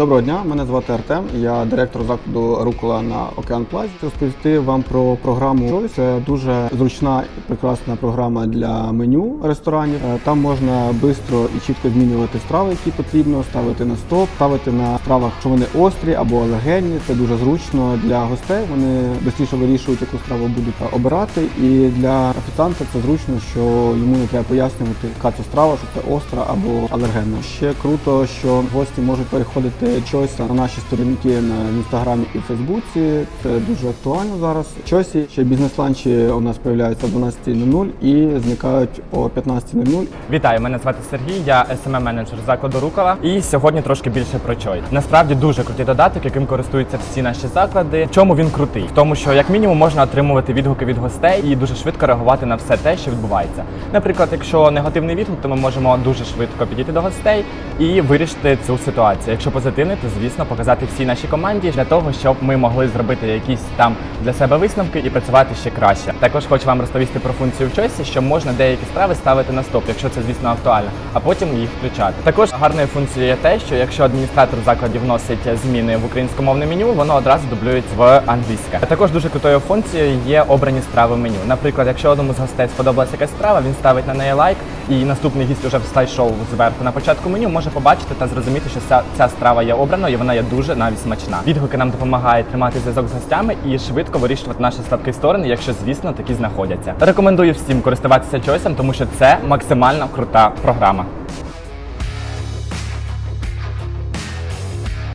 Доброго дня, мене звати Артем. Я директор закладу Рукола на Океан Плазі. Розповісти вам про програму Choice. Це дуже зручна і прекрасна програма для меню ресторанів. Е, Там можна швидко і чітко змінювати страви, які потрібно, ставити на стоп, ставити на стравах, що вони острі або алергенні. Це дуже зручно для гостей. Вони швидше вирішують, яку страву будуть обирати. І для офіціанта це зручно, що йому не треба пояснювати, яка це страва, що це остра або алергенна. Ще круто, що гості можуть переходити чойса на наші сторінки на інстаграмі і Фейсбуці. Це дуже актуально зараз. Чойсі ще бізнес-ланчі у нас появляються о 12.00 і зникають о 15.00. Вітаю, мене звати Сергій, я smm менеджер закладу Рукола. І сьогодні трошки більше про чой. Насправді дуже крутий додаток, яким користуються всі наші заклади. В чому він крутий? В тому, що як мінімум можна отримувати відгуки від гостей і дуже швидко реагувати на все те, що відбувається. Наприклад, якщо негативний відгук, то ми можемо дуже швидко підійти до гостей і вирішити цю ситуацію. Якщо позитивний, то звісно показати всій нашій команді для того, щоб ми могли зробити якісь там для себе висновки і працювати ще краще. Також хочу вам розповісти про функцію в чойсі, що можна деякі страви ставити на стоп, якщо це звісно актуально, а потім їх включати. Також гарною функцією є те, що якщо адміністратор закладі вносить зміни в українськомовне меню, воно одразу дублюють в англійське. Також дуже крутою функцією є обрані страви меню. Наприклад, якщо одному з гостей сподобалася якась страва, він ставить на неї лайк, і наступний гість уже в зверху на початку меню може побачити та зрозуміти, що ця, ця страва є обраною, вона є дуже навіть смачна. Відгуки нам допомагають тримати зв'язок з гостями і швидко вирішувати наші слабкі сторони, якщо звісно такі знаходяться. Рекомендую всім користуватися чойсом, тому що це максимально крута програма.